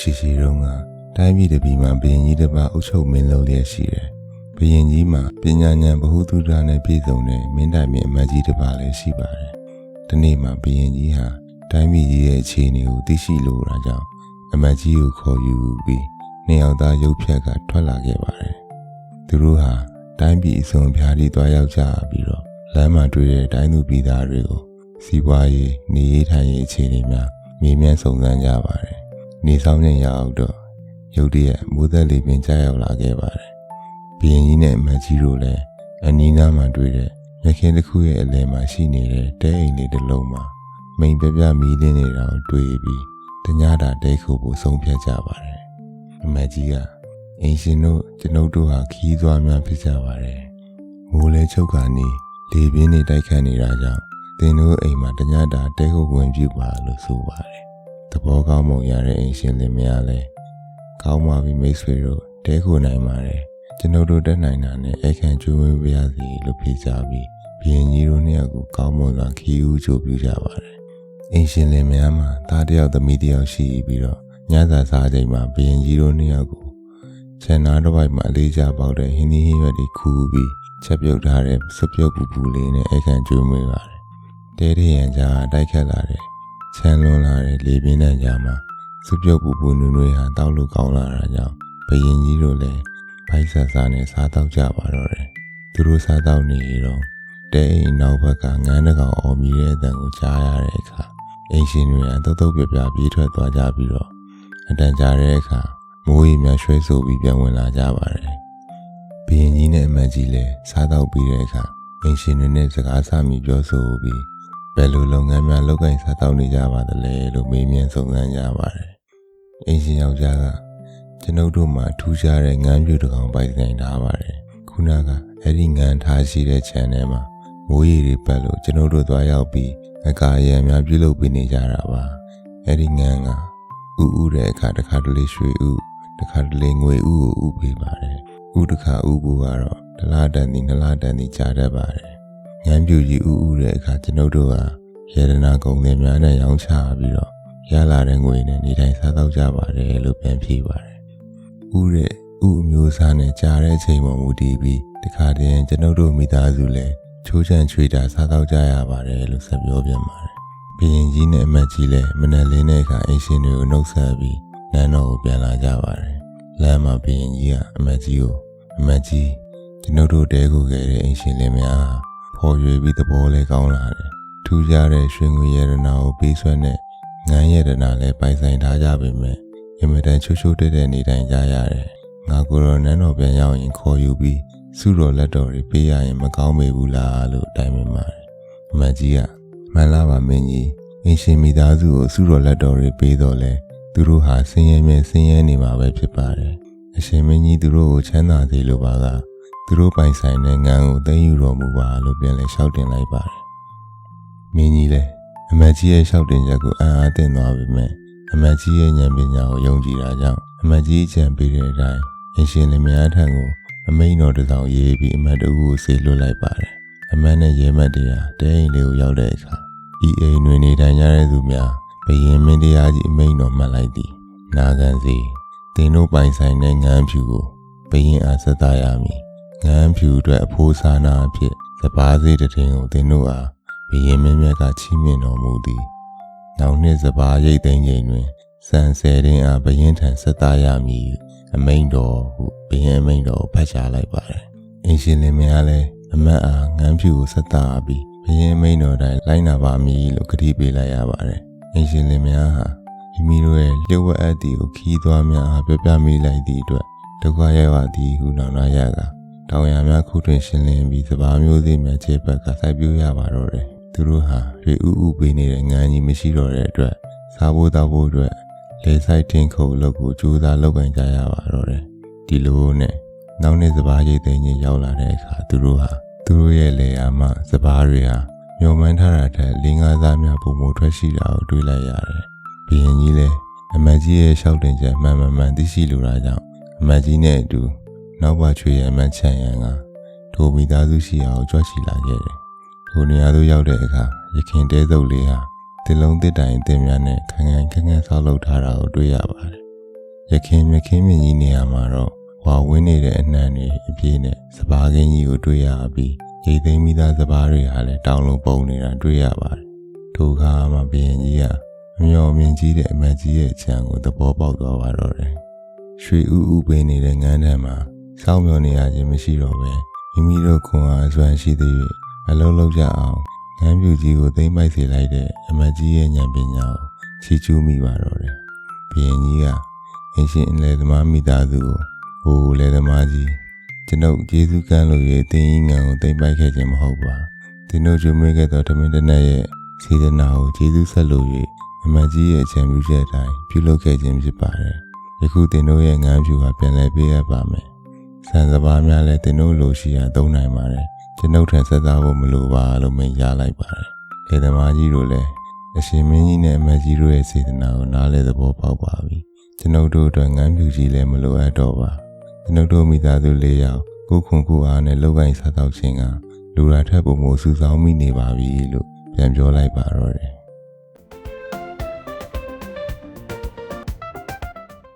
ရှိရှိတုန်းကတိုင်းပြည်တစ်ပြည်မှာဘုရင်ကြီးတစ်ပါးအုပ်ချုပ်မင်းလုပ်လျက်ရှိတယ်။ဘုရင်ကြီးမှာပညာဉာဏ်ဗဟုသုတနဲ့ပြည့်စုံတဲ့မင်းတိုင်မင်းအမတ်ကြီးတစ်ပါးလည်းရှိပါတယ်။ဒီနေ့မှာဘုရင်ကြီးဟာတိုင်းပြည်ကြီးရဲ့အခြေအနေကိုသိရှိလိုတာကြောင့်အမတ်ကြီးကိုခေါ်ယူပြီးနှစ်ယောက်သားရုပ်ဖြတ်ကထွက်လာခဲ့ပါတယ်။သူတို့ဟာတိုင်းပြည်အစုံအပြားကြီးသွားရောက်ကြပြီးတော့လမ်းမှာတွေ့တဲ့တိုင်းသူပြည်သားတွေကိုစီးပွားရေးနေရေးထိုင်ရေးအခြေအနေများမေးမြန်းစုံစမ်းကြပါတယ်။ နေဆောင်ချိန်ရောက်တော့ရုတ်တရက်မိုးသက်လေပင်ကြားရောက်လာခဲ့ပါတယ်။ဘီရင်ကြီးနဲ့အမတ်ကြီးတို့လည်းအနီးနားမှာတွေ့တဲ့ရခင်တစ်ခုရဲ့အလယ်မှာရှိနေတဲ့တဲအိမ်လေးတစ်လုံးမှာမိန်ပြပြမီးလင်းနေတာကိုတွေ့ပြီးတညတာတဲခုဖို့ဆုံးဖြတ်ကြပါတယ်။အမတ်ကြီးကအင်ရှင်တို့ကျွန်ုပ်တို့ဟာခီးသွားများဖြစ်ကြပါတယ်။မိုးလဲချုပ်ကနေလေပြင်းနေတိုက်ခတ်နေတာကြောင့်သင်တို့အိမ်မှာတညတာတဲခုဝင်ပြပါလို့ဆိုပါတယ်။ သဘောကောင်းမုံရတဲ့အိမ်ရှင်လင်မယားလည်းကောင်းပါပြီမိတ်ဆွေတို့တဲခုနိုင်ပါတယ်။ကျွန်ုပ်တို့တက်နိုင်တာနဲ့အခန့်ကျွေးဝေးပါရစေလို့ဖြေကြပြီးဘီရင်ကြီးတို့နှစ်ယောက်ကိုကောင်းမွန်စွာခီးဦးကြိုပြကြပါတယ်။အိမ်ရှင်လင်မယားမှာသားတစ်ယောက်သမီးတစ်ယောက်ရှိပြီးတော့ညစာစားချိန်မှာဘီရင်ကြီးတို့နှစ်ယောက်ကိုခြံနာတစ်ပိုက်မှာအလေးကျပေါက်တဲ့ဟင်းသီးဟင်းရွက်တွေခူးပြီးချက်ပြုတ်ထားတဲ့စွပ်ပြုတ်ပူပူလေးနဲ့အခန့်ကျွေးမွေးပါတယ်။တဲတဲ့ရန်ကြားတိုက်ခတ်လာတဲ့ ချမ်းလွန်လာတဲ့လေပြင်းတန်ကြားမှာစွပ်ပြုတ်ပူပူနွေ့နွေ့ဟာတောက်လို့ကောင်းလာတာကြောင့်ဘယင်ကြီးတို့လည်းဘိုက်ဆာဆာနဲ့စားတော့ကြပါတော့တယ်။သူတို့စားတော့နေတော့တဲအိမ်နောက်ဘက်ကငန်းတကောင်အော်မြည်တဲ့အတန်ကိုကြားရတဲ့အခါအိမ်ရှင်တွေကတုတ်တုတ်ပြပြပြေးထွက်သွားကြပြီးတော့အတန်ကြားတဲ့အခါမိုးရီများရွှဲဆိုပြီးပြန်ဝင်လာကြပါတယ်။ဘီရင်ကြီးနဲ့အမတ်ကြီးလည်းစားတော့ပြီးတဲ့အခါအင်ရှင်တွေနဲ့စကားဆမိပြောဆိုပြီး ဘယ်လိုလုပ်ငန်းများလုပ်ကိုင်စားတော့နေကြပါသလဲလို့မေးမြန်းစုံစမ်းကြပါတယ်။အင်ရှင်ယောက်ျားကကျွန်ုပ်တို့မှာထူးခြားတဲ့ငန်းပြူတစ်ကောင်ပိုက်ဆိုင်ထားပါတယ်။ခုနကအဲ့ဒီငန်းထားရှိတဲ့ခြံထဲမှာမိုးရီတွေပတ်လို့ကျွန်ုပ်တို့သွားရောက်ပြီးအကာအရံများပြုလုပ်ပေးနေကြတာပါ။အဲ့ဒီငန်းကဥဥတဲ့အခါတစ်ခါတလေရွှေဥတစ်ခါတလေငွေဥကိုဥပေးပါတယ်။ဥတစ်ခါဥကိုကတော့ဒလားတန်ဒီနလားတန်ဒီကြားတတ်ပါတယ်။ ငန်းပြူကြီးဥဥတဲ့အခါကျွန်ုပ်တို့ကရတနာကုံတွေများနဲ့ရောင်းချပြီးတော့ရလာတဲ့ငွေနဲ့နေတိုင်းစားတော့ကြပါတယ်လို့ပြန်ဖြေပါတယ်။ဥတဲ့ဥအမျိုးအစားနဲ့ကြားတဲ့အချိန်မှမူတည်ပြီးတခါတည်းကျွန်ုပ်တို့မိသားစုလည်းချိုးချံချွေတာစားတော့ကြရပါတယ်လို့ဆက်ပြောပြန်ပါတယ်။ဘီရင်ကြီးနဲ့အမတ်ကြီးလည်းမနက်လင်းတဲ့အခါအင်ရှင်တွေကိုနှုတ်ဆက်ပြီးနန်းတော်ကိုပြန်လာကြပါတယ်။လမ်းမှာဘီရင်ကြီးကအမတ်ကြီးကိုအမတ်ကြီးကျွန်ုပ်တို့တဲကိုခဲ့တဲ့အင်ရှင်လင်များ ဖော်ရွေပြီးသဘောလဲကောင်းလာတယ်။ထူးခြားတဲ့ရွှေငွေရတနာကိုပေးဆွဲတဲ့ငန်းရတနာလည်းပိုင်ဆိုင်ထားကြပေမဲ့အင်မတန်ချိုးချိုးတက်တဲ့နေတိုင်းကြရတယ်။ငါကိုရောနန်းတော်ပြန်ရောက်ရင်ခေါ်ယူပြီးစုတော်လက်တော်တွေပေးရရင်မကောင်းမေဘူးလားလို့တိုင်ပင်ပါတယ်။အမတ်ကြီးကမှန်လားပါမင်းကြီးအင်ရှင်မိသားစုကိုစုတော်လက်တော်တွေပေးတော့လဲသူတို့ဟာဆင်းရဲမြဲဆင်းရဲနေမှာပဲဖြစ်ပါတယ်။အရှင်မင်းကြီးသူတို့ကိုချမ်းသာစေလိုပါက သူတို့ပိုင်ဆိုင်တဲ့ငန်းကိုသိမ်းယူတော်မူပါလို့ပြန်လဲလျှောက်တင်လိုက်ပါတယ်။မင်းကြီးလည်းအမတ်ကြီးရဲ့လျှောက်တင်ချက်ကိုအံ့အားသင့်သွားပြီမဲ့အမတ်ကြီးရဲ့ဉာဏ်ပညာကိုယုံကြည်တာကြောင့်အမတ်ကြီးအကြံပေးတဲ့အတိုင်းအင်ရှင်လင်မယားထံကိုအမိန်တော်တစ်စောင်ရေးပြီးအမတ်တူကိုဆေလွတ်လိုက်ပါတယ်။အမတ်နဲ့ရဲမတ်တရားတဲအိမ်လေးကိုရောက်တဲ့အခါဤအိမ်တွင်နေထိုင်ကြတဲ့သူများဘယင်မင်းတရားကြီးအမိန်တော်မှတ်လိုက်သည်။နာခံစီတင်တို့ပိုင်ဆိုင်တဲ့ငန်းဖြူကိုဘယင်အားဆက်သားရမည်။ ငန်းဖြူအတွက်အဖိုးစားနာအဖြစ်စပားစေးတည်ကိုတင်တို့အားဘယင်မင်းမြတ်ကချီးမြှင့်တော်မူသည်။နောက်နှစ်စပားရိတ်သိမ်းချိန်တွင်စံဆယ်တင်းအားဘယင်ထံဆက်သားရမည်အမိန်တော်ဟုဘယင်အမိန်တော်ကိုဖတ်ကြားလိုက်ပါတယ်။အင်ရှင်လင်မယားလည်းအမတ်အားငန်းဖြူကိုဆက်သားပြီးဘယင်အမိန်တော်တိုင်းလိုက်နာပါမည်လို့ကတိပေးလိုက်ရပါတယ်။အင်ရှင်လင်မယားဟာမိမိတို့ရဲ့လျှို့ဝှက်အပ်တီကိုခီးသွားများအားပြပြမိလိုက်သည့်အတွက်ဒုက္ခရောက်ရသည်ဟုနောင်နာရက တောင်ရများခုတွင်ရှင်းလင်းပြီးစပါးမျိုးစေ့များခြေဘက်ကစိုက်ပျိုးရပါတော့တယ်။သူတို့ဟာရွေဥဥပေးနေတဲ့ငန်းကြီးမရှိတော့တဲ့အတွက်စားဖို့တောက်ဖို့အတွက်လေဆိုင်တင်ခုတ်လုပ်ကိုကြိုးစားလုပ်ကင်ကြရပါတော့တယ်ဒီလိုနဲ့နောက်နေ့စပားရိတ်သိမ်းကြီးရောက်လာတဲ့အခါသူတို့ဟာသူတို့ရဲ့လေယာမှစပားတွေဟာမျောမှန်းထားတာထက်လင်းကားသားများပုံမထွက်ရှိတာကိုတွေ့လိုက်ရတယ်ဘီရင်ကြီးလည်းအမတ်ကြီးရဲ့ရှောက်တင်ချက်မှန်မှန်မှန်သိရှိလိုတာကြောင့်အမတ်ကြီးနဲ့အတူ နောက်ပါချွေရဲ့အမတ်ချန်ရန်ကထိုမိသားစုရှိအောင်ကြွရှိလာခဲ့တယ်ထိုနေရာသို့ရောက်တဲ့အခါရခင်တဲစုပ်လေးဟာတင်လုံးတစ်တိုင်အတင်များနဲ့ခန်းခန်းခန်းခန်းဆောက်လုပ်ထားတာကိုတွေ့ရပါတယ်ရခင်မြခင်မြင့်ကြီးနေရာမှာတော့ဝါဝင်းနေတဲ့အနှံတွေအပြည့်နဲ့စပားကင်းကြီးကိုတွေ့ရပြီးရိတ်သိမ်းမိသားစပားတွေဟာလည်းတောင်းလုံးပုံနေတာတွေ့ရပါတယ်။ထိုအခါမှာဘရင်ကြီးကအမျော်မြင်ကြီးတဲ့အမတ်ကြီးရဲ့အချံကိုသဘောပေါက်သွားပါတော့တယ်။ရွှေဥဥပေးနေတဲ့ငန်းတန်းမှာ စောင့်မျှော်နေရခြင်းမရှိတော့ပဲမိမိတို့ခွန်အားအစွမ်းရှိသေး၍အလုံးလုံးကြအောင်ငန်းပြူကြီးကိုသိမ့်ပိုက်စေလိုက်တဲ့အမတ်ကြီးရဲ့ဉာဏ်ပညာကိုချီးကျူးမိပါတော့တယ်။ဘရင်ကြီးကအင်ရှင်အလဲသမားမိသားစုကိုဟိုလဲသမားကြီးကျွန်ုပ်ကျေးဇူးကမ်းလို့၍တင်းကြီးငံကိုသိမ့်ပိုက်ခဲ့ခြင်းမဟုတ်ပါ။တင်းတို့ကျွေးမွေးခဲ့သောတမင်တနက်ရဲ့စေတနာကိုကျေးဇူးဆက်လို့၍အမတ်ကြီးရဲ့အကြံပြုချက်အတိုင်းပြုလုပ်ခဲ့ခြင်းဖြစ်ပါတယ်။ယခုတင်းတို့ရဲ့ငန်းဖြူကပြန်လည်ပေးအပ်ပါမယ်။ ဆန်စပါးများလည်းတင်းတို့လိုရှိရာသုံးနိုင်ပါတယ်။ကျွန်ုပ်ထံဆက်သားဖို့မလိုပါလို့မိန့်ကြားလိုက်ပါတယ်။လေသမားကြီးတို့လည်းအရှင်မင်းကြီးနဲ့အမတ်ကြီးတို့ရဲ့စေတနာကိုနားလည်သဘောပေါက်ပါပြီ။ကျွန်ုပ်တို့အတွက်ငန်းဖြူကြီးလည်းမလိုအပ်တော့ပါ။ကျွန်ုပ်တို့မိသားစုလေးယောက်ကိုယ်ခွန်ကိုယ်အားနဲ့လောက်ကင်စားတော့ခြင်းကလူရာထက်ပုံမူစူဆောင်းမိနေပါပြီလို့ပြန်ပြောလိုက်ပါတော့တယ်။